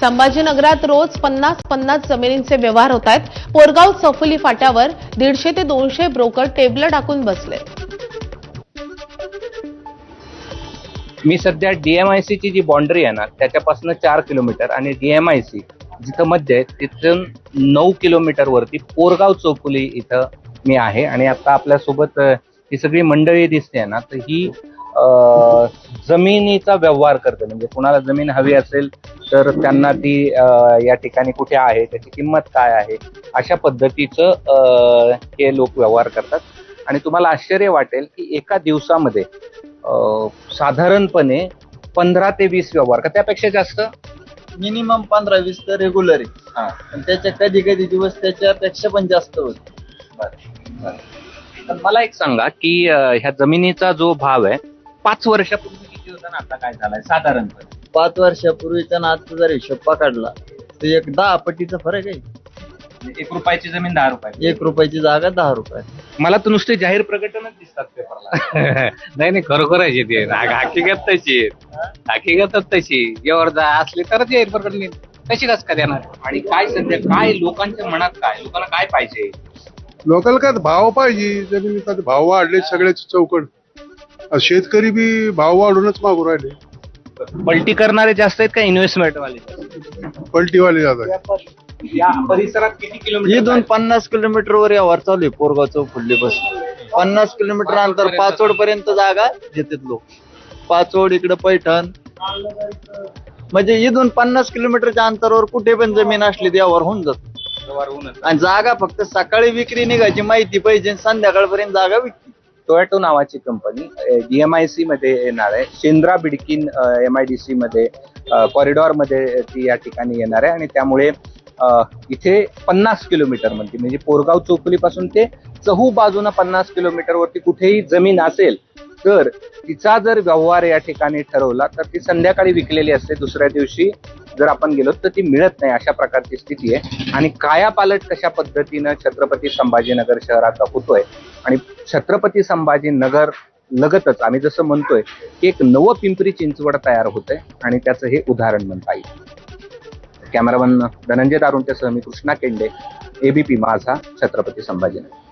संभाजीनगरात रोज पन्नास पन्नास जमिनींचे व्यवहार होत आहेत. पोरगाव चौफुली फाट्यावर दीडशे ते दोनशे ब्रोकर टेबल टाकून बसले. मी सध्या डीएमआयसी ची जी बाउंड्री आहे ना त्याच्यापासून चार किलोमीटर आणि डीएमआयसी जिथं मध्य आहे तिथून नऊ किलोमीटर वरती पोरगाव चौफुली इथं मी आहे. आणि आता आपल्यासोबत ही सगळी मंडळी दिसते ना तर ही जमिनीचा व्यवहार करते. म्हणजे कुणाला जमीन हवी असेल तर त्यांना ती या ठिकाणी कुठे आहे त्याची किंमत काय आहे अशा पद्धतीचं हे लोक व्यवहार करतात. आणि तुम्हाला आश्चर्य वाटेल की एका दिवसामध्ये साधारणपणे पंधरा ते वीस व्यवहार का त्यापेक्षा जास्त? मिनिमम पंधरा वीस तर रेग्युलर आहे. हा. आणि त्याच्या कधी कधी दिवस त्याच्यापेक्षा पण जास्त होत. मला एक सांगा की ह्या जमिनीचा जो भाव आहे पाच वर्षापूर्वी किती होता ना आता काय झालाय साधारणपणे? पाच वर्षापूर्वीचा ना आजचा जर हिशोब पकडला तर एक दहा पटीचा फरक आहे. एक रुपयाची जमीन दहा रुपये. एक रुपयाची जागा दहा रुपये. मला तर नुसते जाहीर प्रकटनच दिसतात पेपरला. नाही नाही खरोखर आहे ते हा- हकीकत तशी आहे. हकीकतच तशी. जा असली तरच येईल प्रकट नाही तशी कस का देणार? आणि काय सध्या काय लोकांच्या मनात काय? लोकांना काय पाहिजे? लोकल काय भाव पाहिजे? जमिनीचा भाव वाढले सगळ्याची चौकड शेतकरी बी भाव वाढूनच मागू राहिले. पलटी करणारे जास्त आहेत का इन्व्हेस्टमेंट वाले? पलटीवाले जातात या परिसरात किती किलोमीटर इथून पन्नास किलोमीटर वर यावर चालू आहे पोरगाव चौफुल्ली पासून पन्नास किलोमीटर अंतर पाचोड पर्यंत जागा घेतात लोक. पाचोड इकडे पैठण. म्हणजे इथून पन्नास किलोमीटरच्या अंतरावर कुठे पण जमीन असली तर यावर होऊन जात. आणि जागा फक्त सकाळी विक्री निघायची माहिती पाहिजे आणि संध्याकाळपर्यंत जागा विकती. टोयॅटो नावाची कंपनी डीएमआयसी मध्ये येणार आहे. Shendra Bidkin M I D C मध्ये कॉरिडॉरमध्ये ती या ठिकाणी येणार आहे. आणि त्यामुळे इथे पन्नास किलोमीटर म्हणते म्हणजे पोरगाव चौफुली पासून ते चहू बाजूनं पन्नास किलोमीटर वरती कुठेही जमीन असेल तर तिचा जर व्यवहार या ठिकाणी ठरवला तर ती संध्याकाळी विकलेली असते. दुसऱ्या दिवशी जर आपण गेलो तर ती मिळत नाही. अशा प्रकारची स्थिती आहे. आणि कायापालट कशा पद्धतीनं छत्रपती संभाजीनगर शहराचा होतोय आणि छत्रपती संभाजीनगर लगतच आम्ही जसं म्हणतोय की एक नवं पिंपरी चिंचवड तयार होतंय आणि त्याचं हे उदाहरण म्हणता येईल. कॅमेरामन धनंजय दारुंटेसह मी कृष्णा केंडे एबीपी माझा छत्रपती संभाजीनगर